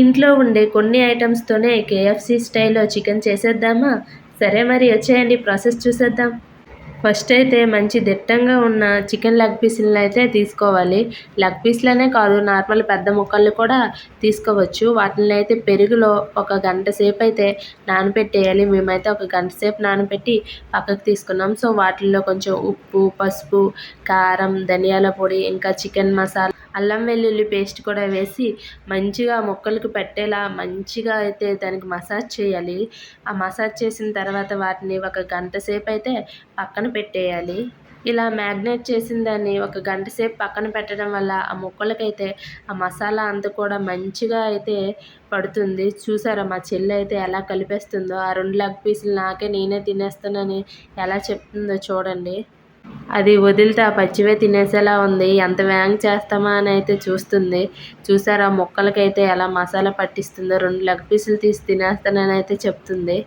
ఇంట్లో ఉండే కొన్ని ఐటమ్స్తోనే కేఎఫ్సి స్టైల్లో చికెన్ చేసేద్దామా? సరే మరి వచ్చేయండి ప్రాసెస్ చూసేద్దాం. ఫస్ట్ అయితే మంచి దిట్టంగా ఉన్న చికెన్ లెగ్ పీసులను అయితే తీసుకోవాలి. లెగ్ పీస్లనే కాదు నార్మల్ పెద్ద ముక్కలు కూడా తీసుకోవచ్చు. వాటిని అయితే పెరుగులో ఒక గంట సేపు అయితే నానబెట్టేయాలి మేమైతే ఒక గంట సేపు నానబెట్టి పక్కకు తీసుకున్నాం. సో వాటిల్లో కొంచెం ఉప్పు పసుపు కారం ధనియాల పొడి ఇంకా చికెన్ మసాలా అల్లం వెల్లుల్లి పేస్ట్ కూడా వేసి మంచిగా ముక్కలకు పెట్టేలా మంచిగా అయితే దానికి మసాజ్ చేయాలి. ఆ మసాజ్ చేసిన తర్వాత వాటిని ఒక గంట సేపు అయితే పక్కన పెట్టేయాలి. ఇలా మ్యాగ్నేట్ చేసిన దాన్ని ఒక గంట సేపు పక్కన పెట్టడం వల్ల ఆ ముక్కలకైతే ఆ మసాలా అంతా కూడా మంచిగా అయితే పడుతుంది. చూసారా మా చెల్లి అయితే ఎలా కలిపేస్తుందో? ఆ రెండు లెగ్ పీసులు నాకే నేనే తినేస్తానని ఎలా చెప్తుందో చూడండి. అది వదిలితే ఆ పచ్చివే తినేసేలా ఉంది. ఎంత వ్యాంగ్ చేస్తామా అని అయితే చూస్తుంది. చూసారా మొక్కలకైతే ఎలా మసాలా పట్టిస్తుందో. రెండు లెగ్ పీసులు తీసి తినేస్తానని అయితే చెప్తుంది.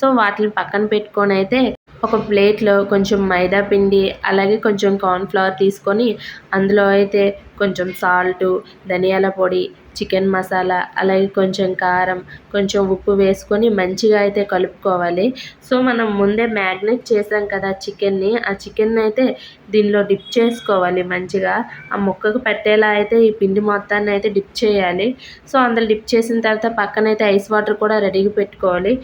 సో వాటిని పక్కన పెట్టుకొని అయితే ఒక ప్లేట్లో కొంచెం మైదా పిండి అలాగే కొంచెం కార్న్ఫ్లవర్ తీసుకొని అందులో అయితే కొంచెం సాల్టు ధనియాల పొడి చికెన్ మసాలా అలాగే కొంచెం కారం కొంచెం ఉప్పు వేసుకొని మంచిగా అయితే కలుపుకోవాలి. సో మనం ముందే మ్యాగ్నెట్ చేసాం కదా చికెన్ని. ఆ చికెన్ అయితే దీనిలో డిప్ చేసుకోవాలి మంచిగా. ఆ ముక్కకు పెట్టేలా అయితే ఈ పిండి మొత్తాన్ని అయితే డిప్ చేయాలి. సో అందులో డిప్ చేసిన తర్వాత పక్కనైతే ఐస్ వాటర్ కూడా రెడీగా పెట్టుకోవాలి.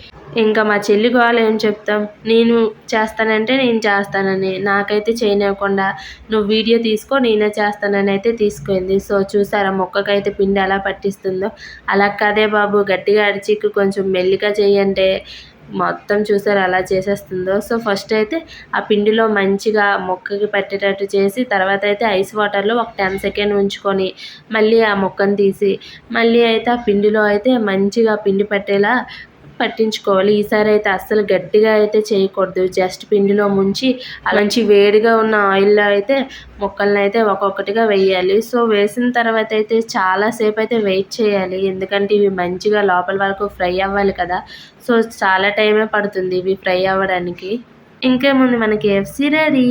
ఇంకా మా చెల్లి గోల ఏం చెప్తాం? నేను చేస్తానంటే నేను చేస్తానని. నాకైతే చేయనివ్వకుండా నువ్వు వీడియో తీసుకో నేనే చేస్తానని అయితే తీసుకుంది సో చూసారా మొక్కకైతే పిండి ఎలా పట్టిస్తుందో? అలా కాదే బాబు గట్టిగా అరిచిక్కు కొంచెం మెల్లిగా చేయంటే మొత్తం చూసారు అలా చేసేస్తుందో? సో ఫస్ట్ అయితే ఆ పిండిలో మంచిగా మొక్కకి పట్టేటట్టు చేసి తర్వాత అయితే ఐస్ వాటర్లో ఒక టెన్ సెకండ్ ఉంచుకొని మళ్ళీ ఆ మొక్కను తీసి మళ్ళీ అయితే ఆ పిండిలో అయితే మంచిగా పిండి పట్టేలా పట్టించుకోవాలి. ఈసారి అయితే అస్సలు గట్టిగా అయితే చేయకూడదు. జస్ట్ పిండిలో ముంచి మంచి వేడిగా ఉన్న ఆయిల్లో అయితే ముక్కలను అయితే ఒక్కొక్కటిగా వేయాలి. సో వేసిన తర్వాత అయితే చాలాసేపు అయితే వెయిట్ చేయాలి. ఎందుకంటే ఇవి మంచిగా లోపల వరకు ఫ్రై అవ్వాలి కదా. సో చాలా టైమే పడుతుంది ఇవి ఫ్రై అవ్వడానికి. ఇంకేముంది మనకి? FC ready